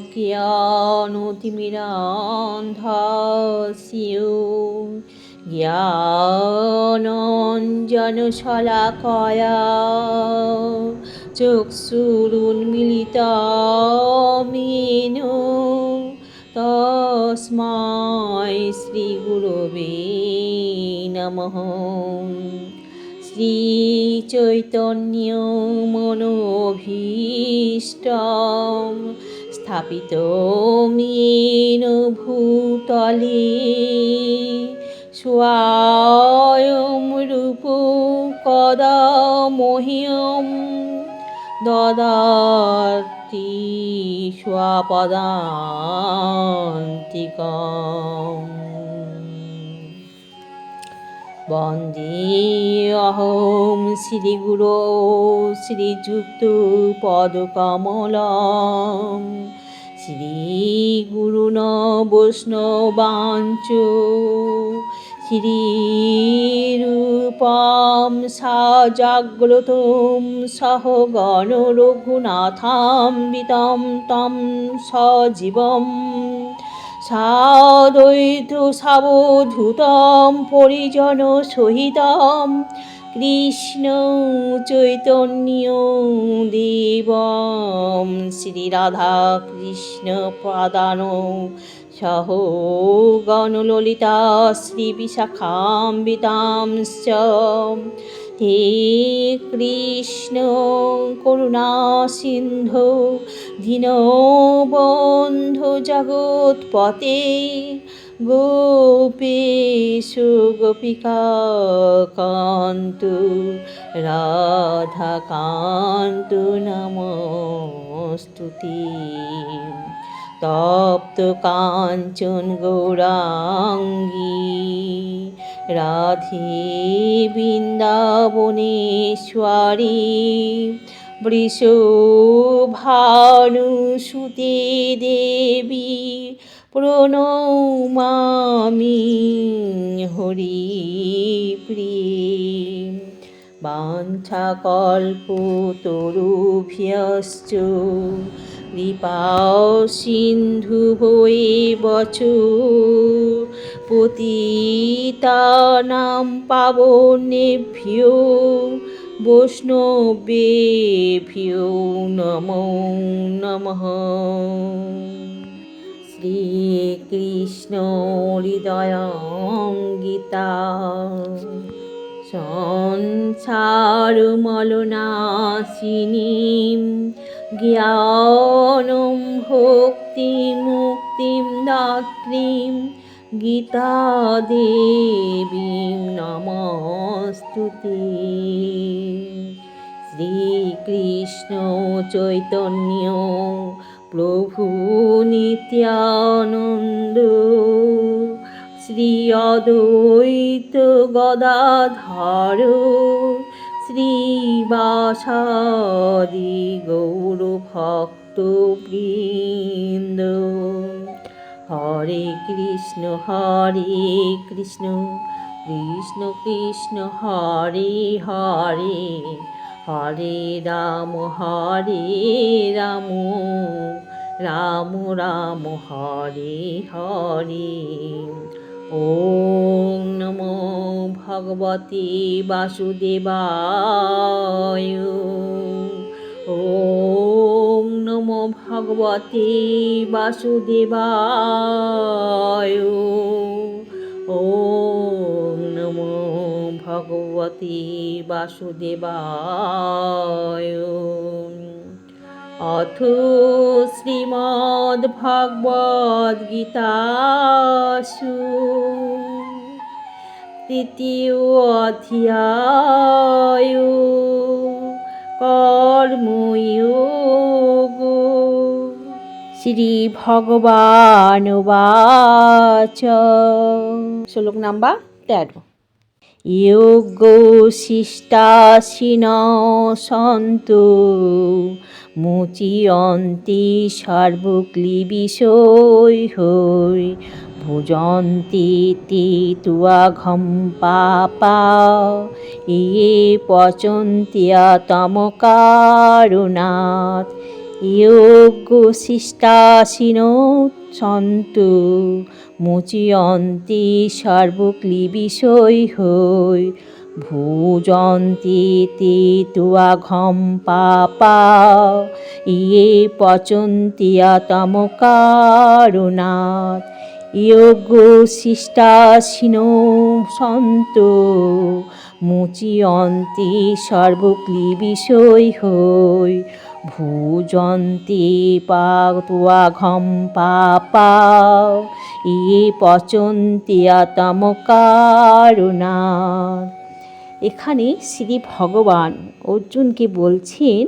জ্ঞানতিমিরান্ধস্যু। জ্ঞানঞ্জনশলাকয়া। চক্ষুরুন্মিলিতমিন। তস্মাই শ্রীগুরবে নমঃ। শ্রীচৈতন্য মনোভীষ্টম স্থাপিত মেন ভূতলে স্বয়ং রূপ কদা মহ্যম দদাতি স্বপদান্তিকম। বন্দে অহম শ্রীগুরো শ্রীযুক্ত পদকমলম। শ্রীগুরুণ বৈষ্ণবাঞ্চ শ্রীরূপম সাজাগ্রতম সহগণ রঘুনাথাম্বিতম তম সজীবম। সাদ্বৈত সাবধূতম পরিজন সহিতম কৃষ্ণ চৈতন্য দেবম শ্রীরাধা কৃষ্ণ প্রদান সহ গণললিতা শ্রী বিশাখাম্বিতাংশ হে কৃষ্ণ করুণা সিন্ধু, দীনবন্ধু জগৎপতে গোপিকা কান্ত রাধাকান্ত নমস্তুতি। তপ্ত কাঞ্চন গৌরাঙ্গী রাধে বৃন্দাবনেশ্বরী বৃষভানুসুতে দেবী প্রণমামি হরি প্রিয়। বাঞ্ছাকল্পতরুভ্যশ্চ কৃপা সিন্ধু হয়ে বচ পতিতানাম পাবনেভ্যো বৈষ্ণবেভ্যো নমো নমঃ। শ্রীকৃষ্ণ হৃদয়ঙ্গীতা। সংসারমলনাশিনীম জ্ঞানম ভক্তি মুক্তিম দাত্রীম গীতা দেবীম নমস্তুতে শ্রীকৃষ্ণ চৈতন্য প্রভু নিত্যানন্দ, শ্রী অদ্বৈত গদাধর শ্রীবাসাদি গৌর ভক্ত বৃন্দ হরে কৃষ্ণ হরে কৃষ্ণ কৃষ্ণ কৃষ্ণ, হরে হরে হরে রাম হরে রাম। রাম রাম হরে হরে। ওম নমো ভগবতে বাসুদেবায়। ওম নমো ভগবতে বাসুদেবায়। ওম নমো ভগবতে বাসুদেবায়। অথ গীতাসু তৃতীয় অধ্যায় কর্ময়োগ। শ্রী ভগবান বাচ শ্লোক নাম্বার তেরো। যোগ শিষ্টাসীন সন্তু মুচিয়ন্তি সর্বক্লিবিষয় হই ভুজন্তি তে তুয়াঘম পাপা। ইয়ে পচন্তিয়া তম কারুণাৎ যোগ্য শিষ্টাসীন সন্তু মুচিয়ন্তি সর্বক্লিবিষয় হই ভুজন্তি তে তুয়াঘম পাপা ইয়ে পচন্তি তম কারুণাৎ যোগ্য শিষ্টাসীন সন্ত, মুচিয়ন্তি সর্বক্লিবিষয় হই ভুজন্তি পাতুয়াঘম পাপা ইয়ে পচন্তি তম কারুণাৎ এখানে শ্রী ভগবান অর্জুনকে বলছেন,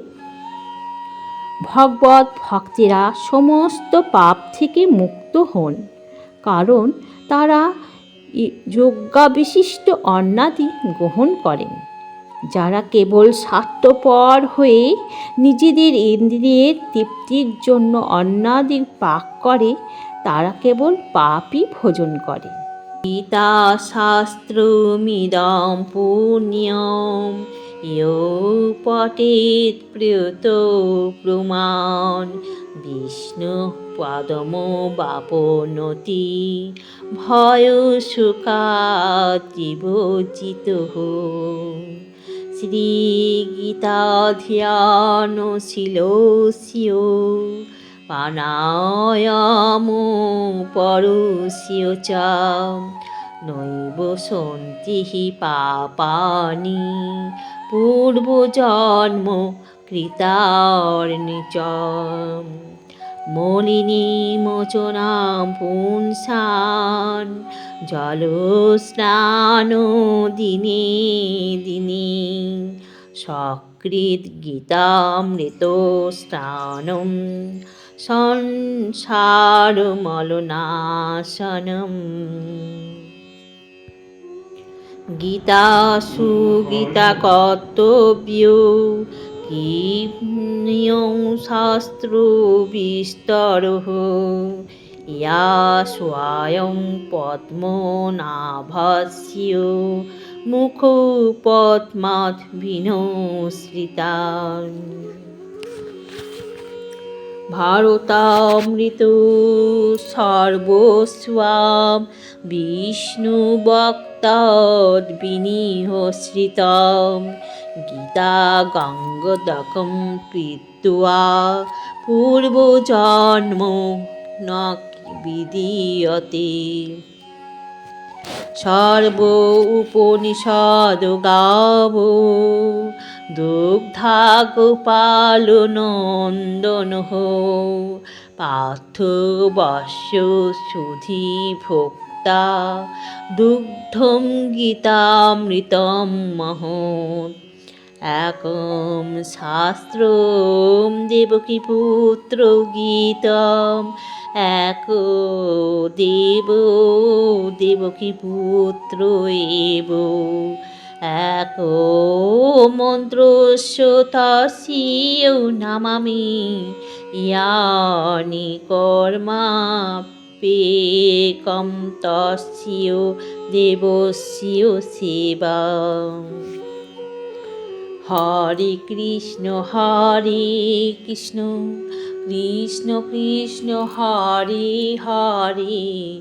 ভগবত ভক্তেরা সমস্ত পাপ থেকে মুক্ত হন, কারণ তারা যজ্ঞাবিশিষ্ট অন্নাদি গ্রহণ করেন। যারা কেবল স্বার্থপর হয়ে নিজেদের ইন্দ্রিয়ের তৃপ্তির জন্য অন্নাদি পাক করে, তারা কেবল পাপই ভোজন করে। গীতা শাস্ত্রমিদম পুণ্যম। ইয়ো পটেত প্রিয়ত প্রমাণ। বিষ্ণু পদম বাপনতি ভয় সুখাতিবচিত শ্রী গীতা ধ্যান শিলস্য প্রাণায়াম পরস্য চ নৈব সন্তি হি পাপানি পূর্বজন্ম কৃতার্নি চ মলিনীমোচনাম পুংসান জলস্নান দিনে দিনে সকৃত গীতামৃত স্নানম সংসারমলনাশনম গীতা কর্তব্য কিং শাস্ত্র বিস্তর ইয়া স্বয়ং পদ্মনাভস্য মুখ পদ্মাৎ বিনশ্রিতা ভারতামৃত সর্বস্বাম বিষ্ণু বিষ্ণুভক্তদ্বিনিহশ্রিতম গীতা গঙ্গদকম কৃত্বা পূর্বজন্ম ন সর্ব উপনিষদ গাব দুগ্ধা গোপাল নন্দন পার্থ বস্য সুধি ভোক্তা, দুগ্ধম গীতামৃতম মহৎ একম শাস্ত্র দেবকী পুত্র গীতম, এক দেব দেবকী পুত্র এব। এক মন্ত্রস্য তস্যৌ নামামি, ইয়ানি কর্মা পেকম তস্য দেবস্য সেবা। হরে কৃষ্ণ হরে কৃষ্ণ কৃষ্ণ কৃষ্ণ, হরে হরে।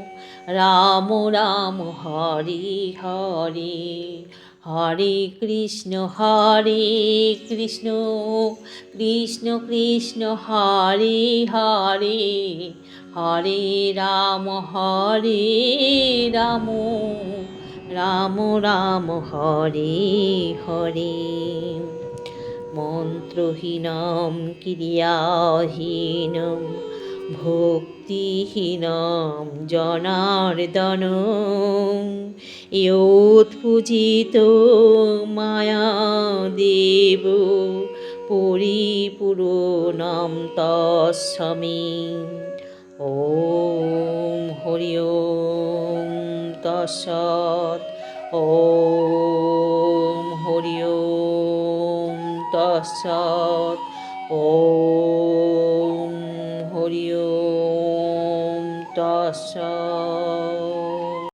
রাম রাম, হরে হরে হরে কৃষ্ণ হরে কৃষ্ণ কৃষ্ণ কৃষ্ণ, হরে হরে হরে রাম হরে রাম রাম রাম, হরে হরে। মন্ত্রহীনম, ক্রিয়াহীনম ভক্তিহীনম জনার্দন। ইয়োৎপূজিত মায়া দেব পরিপূরণম তস্মি ওম হরি ওম তৎসৎ। ওম হরি ওম ওম তৎসৎ